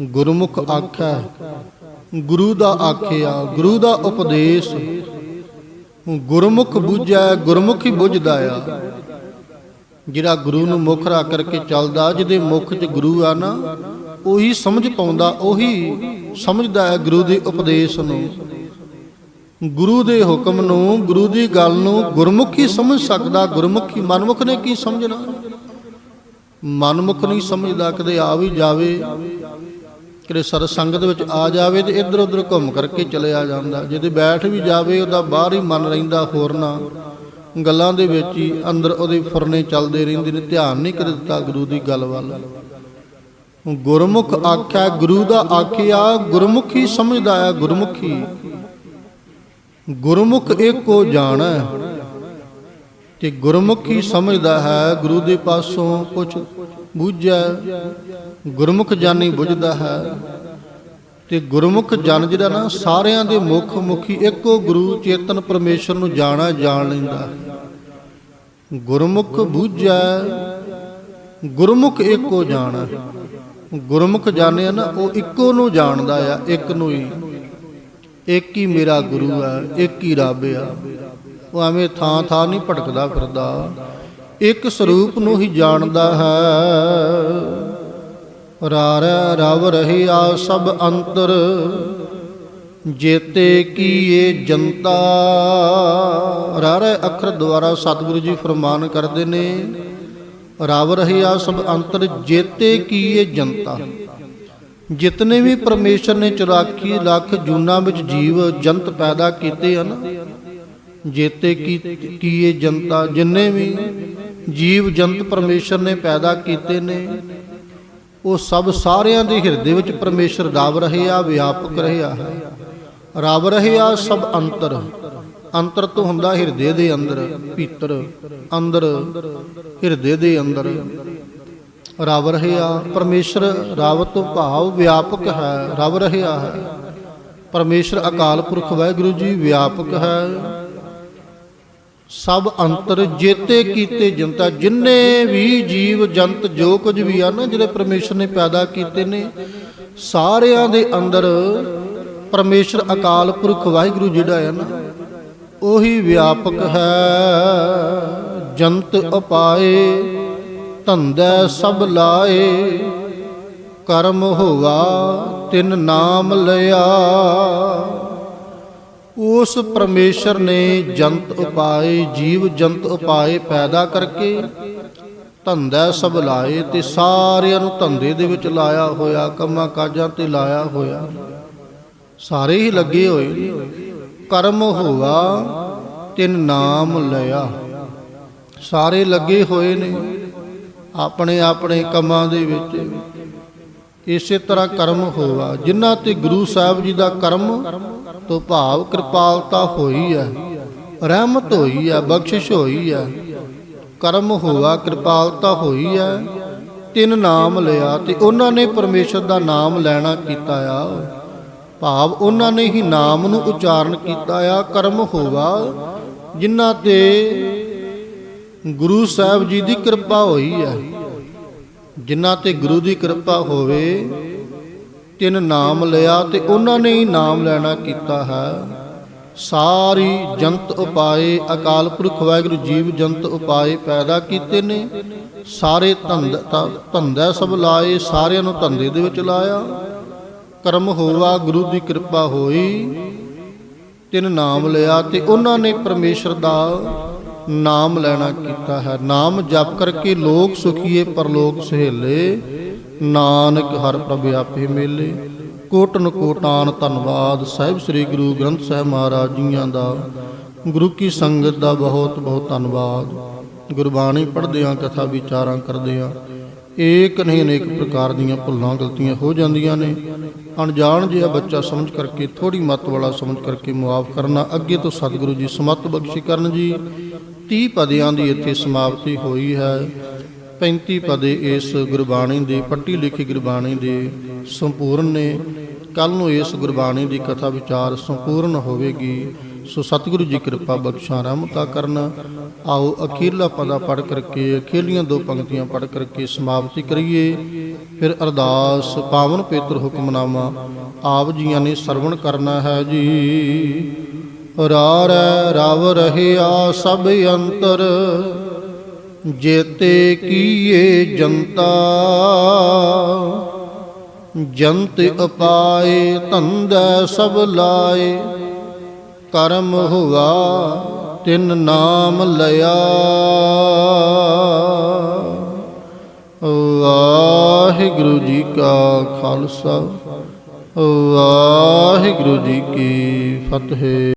ਗੁਰਮੁਖ ਆਖੈ। ਗੁਰੂ ਦਾ ਆਖਿਆ, ਗੁਰੂ ਦਾ ਉਪਦੇਸ਼, ਗੁਰਮੁਖ ਬੁੱਝੈ, ਗੁਰਮੁਖੀ ਬੁੱਝਦਾ ਆ। ਜਿਹੜਾ ਗੁਰੂ ਨੂੰ ਮੁੱਖ ਰੱਖ ਕਰਕੇ ਚੱਲਦਾ, ਜਿਹਦੇ ਮੁਖ 'ਚ ਗੁਰੂ ਆ ਨਾ, ਉਹੀ ਸਮਝ ਪਾਉਂਦਾ, ਉਹੀ ਸਮਝਦਾ ਹੈ ਗੁਰੂ ਦੇ ਉਪਦੇਸ਼ ਨੂੰ। ਗੁਰੂ ਦੇ ਹੁਕਮ ਨੂੰ, ਗੁਰੂ ਦੀ ਗੱਲ ਨੂੰ ਗੁਰਮੁਖੀ ਸਮਝ ਸਕਦਾ, ਗੁਰਮੁਖੀ ਮਨਮੁਖ ਨੇ ਕੀ ਸਮਝਣਾ? ਮਨਮੁਖ ਨਹੀਂ ਸਮਝਦਾ, ਕਦੇ ਆ ਵੀ ਜਾਵੇ ਕਿਤੇ ਸਰ ਸੰਗਤ ਵਿੱਚ ਆ ਜਾਵੇ ਤੇ ਇੱਧਰ ਉੱਧਰ ਘੁੰਮ ਕਰਕੇ ਚਲਿਆ ਜਾਂਦਾ। ਜਿਹਦੇ ਬੈਠ ਵੀ ਜਾਵੇ, ਉਹਦਾ ਬਾਹਰ ਹੀ ਮਨ ਰਹਿੰਦਾ ਹੋਰਨਾ ਗੱਲਾਂ ਦੇ ਵਿੱਚ ਹੀ ਅੰਦਰ ਉਹਦੇ ਫੁਰਨੇ ਚੱਲਦੇ ਰਹਿੰਦੇ ਨੇ, ਧਿਆਨ ਨਹੀਂ ਕਰ ਦਿੱਤਾ ਗੁਰੂ ਦੀ ਗੱਲ ਵੱਲ। ਗੁਰਮੁਖ ਆਖਿਆ, ਗੁਰੂ ਦਾ ਆਖਿਆ, ਗੁਰਮੁਖੀ ਸਮਝਦਾ ਆ, ਗੁਰਮੁਖੀ ਗੁਰਮੁਖ ਏਕੋ ਜਾਣੈ। ਗੁਰਮੁਖ ਹੀ ਸਮਝਦਾ ਹੈ, ਗੁਰੂ ਦੇ ਪਾਸੋਂ ਕੁਛ ਬੁੱਝੈ। ਗੁਰਮੁਖ ਜਾਨੀ ਬੁੱਝਦਾ ਹੈ। ਤੇ ਗੁਰਮੁਖ ਜਨ ਜਿਹੜਾ ਨਾ, ਸਾਰਿਆਂ ਦੇ ਮੁਖ ਮੁਖੀ ਇੱਕੋ ਗੁਰੂ ਚੇਤਨ ਪਰਮੇਸ਼ਰ ਨੂੰ ਜਾਣਾ, ਜਾਣ ਲੈਂਦਾ ਹੈ। ਗੁਰਮੁਖ ਬੁੱਝੈ, ਗੁਰਮੁਖ ਏਕੋ ਜਾਣੈ। ਗੁਰਮੁਖ ਜਾਣਿਆ ਨਾ, ਉਹ ਇੱਕੋ ਨੂੰ ਜਾਣਦਾ ਆ, ਇੱਕ ਨੂੰ ਹੀ। ਇੱਕ ਹੀ ਮੇਰਾ ਗੁਰੂ ਆ ਇੱਕ ਹੀ ਰੱਬ ਆ। ਉਹ ਐਵੇਂ ਥਾਂ ਥਾਂ ਨਹੀਂ ਭਟਕਦਾ ਫਿਰਦਾ। ਇੱਕ ਸਰੂਪ ਨੂੰ ਹੀ ਜਾਣਦਾ ਹੈ। ਰਾਰੈ ਰਵ ਰਹਿਆ ਸਭ ਅੰਤਰ। ਜੇਤੇ ਕੀ ਕੀਏ ਜਨਤਾ। ਰਾਰੈ ਅੱਖਰ ਦੁਆਰਾ ਸਤਿਗੁਰੂ ਜੀ ਫਰਮਾਨ ਕਰਦੇ ਨੇ, ਰਵ ਆ ਸਭ ਅੰਤਰ, ਜੇਤੇ ਕੀ ਕੀਏ ਜਨਤਾ। ਜਿਤਨੇ ਵੀ ਪਰਮੇਸ਼ਰ ਨੇ 84 ਲੱਖ ਜੂਨਾਂ ਵਿੱਚ ਜੀਵ ਜੰਤ ਪੈਦਾ ਕੀਤੇ ਹਨ, ਜੇਤੇ ਕੀ ਕੀਏ ਜਨਤਾ, ਜਿੰਨੇ ਵੀ ਜੀਵ ਜੰਤ ਪਰਮੇਸ਼ਰ ਨੇ ਪੈਦਾ ਕੀਤੇ ਨੇ, ਉਹ ਸਭ ਸਾਰਿਆਂ ਦੇ ਹਿਰਦੇ ਵਿੱਚ ਪਰਮੇਸ਼ਰ ਰਵ ਰਹਿਆ ਵਿਆਪਕ ਰਹਿਆ ਹੈ ਰਵ ਰਹਿਆ ਸਭ ਅੰਤਰ। ਅੰਤਰ ਤੋਂ ਹੁੰਦਾ ਹਿਰਦੇ ਦੇ ਅੰਦਰ, ਭੀਤਰ। ਅੰਦਰ, ਹਿਰਦੇ ਦੇ ਅੰਦਰ। ਰਵ ਰਹਿਆ ਪਰਮੇਸ਼ਰ ਰਵ ਤੋਂ ਭਾਵ ਵਿਆਪਕ ਹੈ, ਰਵ ਰਹਿਆ ਹੈ। ਪਰਮੇਸ਼ਰ ਅਕਾਲ ਪੁਰਖ ਵਾਹਿਗੁਰੂ ਜੀ ਵਿਆਪਕ ਹੈ। ਸਭ ਅੰਤਰ ਜੇਤੇ ਕੀਤੇ ਜਨਤਾ, ਜਿੰਨੇ ਵੀ ਜੀਵ ਜੰਤ ਜੋ ਕੁਝ ਵੀ ਆ ਨਾ, ਜਿਹੜੇ ਪਰਮੇਸ਼ਰ ਨੇ ਪੈਦਾ ਕੀਤੇ ਨੇ, ਸਾਰਿਆਂ ਦੇ ਅੰਦਰ ਪਰਮੇਸ਼ਰ ਅਕਾਲ ਪੁਰਖ ਵਾਹਿਗੁਰੂ ਜਿਹੜਾ ਹੈ ਨਾ, ਉਹੀ ਵਿਆਪਕ ਹੈ। ਜੰਤ ਉਪਾਏ ਧੰਦੈ ਸਭ ਲਾਏ, ਕਰਮ ਹੋਵਾ ਤਿਨ ਨਾਮ ਲਿਆ। ਉਸ ਪਰਮੇਸ਼ਰ ਨੇ ਜੰਤ ਉਪਾਏ, ਜੀਵ ਜੰਤ ਉਪਾਏ ਪੈਦਾ ਕਰਕੇ ਧੰਦਾ ਸਭ ਲਾਏ ਤੇ ਸਾਰਿਆਂ ਨੂੰ ਧੰਦੇ ਦੇ ਵਿੱਚ ਲਾਇਆ ਹੋਇਆ, ਕੰਮਾਂ ਕਾਜਾਂ ਤੇ ਲਾਇਆ ਹੋਇਆ। ਸਾਰੇ ਹੀ ਲੱਗੇ ਹੋਏ। ਨੇ ਕਰਮ ਹੋਵਾ ਤਿਨ ਨਾਮ ਲਿਆ। ਸਾਰੇ ਲੱਗੇ ਹੋਏ ਨੇ। ਆਪਣੇ ਆਪਣੇ ਕੰਮਾਂ ਦੇ ਵਿੱਚ। ਇਸੇ ਤਰ੍ਹਾਂ ਕਰਮ ਹੋਵਾ ਜਿਨ੍ਹਾਂ ਤੇ ਗੁਰੂ ਸਾਹਿਬ ਜੀ ਦਾ ਕਰਮ ਤੋਂ ਭਾਵ ਕਿਰਪਾਲਤਾ ਹੋਈ ਹੈ ਰਹਿਮਤ ਹੋਈ ਹੈ ਬਖਸ਼ਿਸ਼ ਹੋਈ ਹੈ ਕਰਮ ਹੋਆ ਕਿਰਪਾਲਤਾ ਹੋਈ ਹੈ ਤਿੰਨ ਨਾਮ ਲਿਆ ਤੇ ਉਹਨਾਂ ਨੇ ਪਰਮੇਸ਼ਰ ਦਾ ਨਾਮ ਲੈਣਾ ਕੀਤਾ ਆ। ਭਾਵ ਉਹਨਾਂ ਨੇ ਹੀ ਨਾਮ ਨੂੰ ਉਚਾਰਨ ਕੀਤਾ ਆ, ਕਰਮ ਹੋਵਾ ਜਿਨ੍ਹਾਂ ਤੇ ਗੁਰੂ ਸਾਹਿਬ ਜੀ ਦੀ ਕਿਰਪਾ ਹੋਈ ਹੈ। ਜਿਨ੍ਹਾਂ ਤੇ ਗੁਰੂ ਦੀ ਕਿਰਪਾ ਹੋਵੇ, ਤਿੰਨ ਨਾਮ ਲਿਆ ਤੇ ਉਹਨਾਂ ਨੇ ਹੀ ਨਾਮ ਲੈਣਾ ਕੀਤਾ ਹੈ। ਸਾਰੀ ਜੰਤ ਉਪਾਏ, ਅਕਾਲ ਪੁਰਖ ਵਾਹਿਗੁਰੂ ਜੀਵ ਜੰਤ ਉਪਾਏ ਪੈਦਾ ਕੀਤੇ ਨੇ। ਸਾਰੇ ਧੰਦ ਧ- ਧੰਦਾ ਸਭ ਲਾਏ, ਸਾਰਿਆਂ ਨੂੰ ਧੰਦੇ ਦੇ ਵਿੱਚ ਲਾਇਆ। ਕਰਮ ਹੋਵਾ, ਗੁਰੂ ਦੀ ਕਿਰਪਾ ਹੋਈ। ਤਿੰਨ ਨਾਮ ਲਿਆ ਤੇ ਉਹਨਾਂ ਨੇ ਪਰਮੇਸ਼ਰ ਦਾ ਨਾਮ ਲੈਣਾ ਕੀਤਾ ਹੈ। ਨਾਮ ਜਪ ਕਰਕੇ ਲੋਕ ਸੁਖੀਏ, ਪਰਲੋਕ ਸਹੇਲੇ। ਨਾਨਕ ਹਰ ਪ੍ਰਭ ਆਪੇ ਮੇਲੇ। ਕੋਟਨ ਕੋਟਾਨ ਧੰਨਵਾਦ। ਸਾਹਿਬ ਸ੍ਰੀ ਗੁਰੂ ਗ੍ਰੰਥ ਸਾਹਿਬ ਮਹਾਰਾਜ ਜੀਆਂ ਦਾ। ਗੁਰੂ ਕੀ ਸੰਗਤ ਦਾ ਬਹੁਤ ਬਹੁਤ ਧੰਨਵਾਦ। ਗੁਰਬਾਣੀ ਪੜ੍ਹਦਿਆਂ, ਕਥਾ ਵਿਚਾਰਾਂ ਕਰਦਿਆਂ, ਏਕ ਨਹੀਂ ਅਨੇਕ ਪ੍ਰਕਾਰ ਦੀਆਂ ਭੁੱਲਾਂ ਗਲਤੀਆਂ ਹੋ ਜਾਂਦੀਆਂ ਨੇ। ਅਣਜਾਣ ਜਿਹਾ ਬੱਚਾ ਸਮਝ ਕਰਕੇ ਥੋੜੀ ਮੱਤ ਵਾਲਾ ਸਮਝ ਕਰਕੇ ਮੁਆਫ ਕਰਨਾ, ਅੱਗੇ ਤੋਂ ਸਤਿਗੁਰੂ ਜੀ ਸਮਤ ਬਖਸ਼ੀ ਕਰਨ ਜੀ। 30 ਪਦਿਆਂ ਦੀ ਇੱਥੇ ਸਮਾਪਤੀ ਹੋਈ ਹੈ। 35 ਪਦੇ ਇਸ ਗੁਰਬਾਣੀ ਦੇ, ਪੱਟੀ ਲਿਖੀ ਗੁਰਬਾਣੀ ਦੇ ਸੰਪੂਰਨ ਨੇ। ਕੱਲ ਨੂੰ ਇਸ ਗੁਰਬਾਣੀ ਦੀ ਕਥਾ ਵਿਚਾਰ ਸੰਪੂਰਨ ਹੋਵੇਗੀ। ਸੋ ਸਤਿਗੁਰੂ ਜੀ ਕਿਰਪਾ ਬਖਸ਼ਾ, ਰਹਿਮਤਾ ਕਰਨ। ਆਓ ਅਖੀਰਲਾ ਪਦਾ ਪੜ ਕਰਕੇ, ਅਖੀਰਲੀਆਂ ਦੋ ਪੰਕਤੀਆਂ ਪੜ ਕਰਕੇ ਸਮਾਪਤੀ ਕਰੀਏ। ਫਿਰ ਅਰਦਾਸ, ਪਾਵਨ ਪੇਤਰ ਹੁਕਮਨਾਮਾ, ਆਪ ਜੀਆਂ ਨੇ ਸਰਵਣ ਕਰਨਾ ਹੈ ਜੀ। ਰਾਰੈ ਰਵ ਰਹਿਆ ਸਭ ਅੰਤਰ, ਜੇਤੇ ਕੀਏ ਜਨਤਾ। ਜੰਤ ਅਪਾਏ, ਧੰਦਾ ਸਭ ਲਾਏ, ਕਰਮ ਹੁਆ, ਤਿੰਨ ਨਾਮ ਲਿਆ। ਵਾਹਿਗੁਰੂ ਜੀ ਕਾ ਖਾਲਸਾ, ਵਾਹਿਗੁਰੂ ਜੀ ਕੀ ਫਤਿਹ।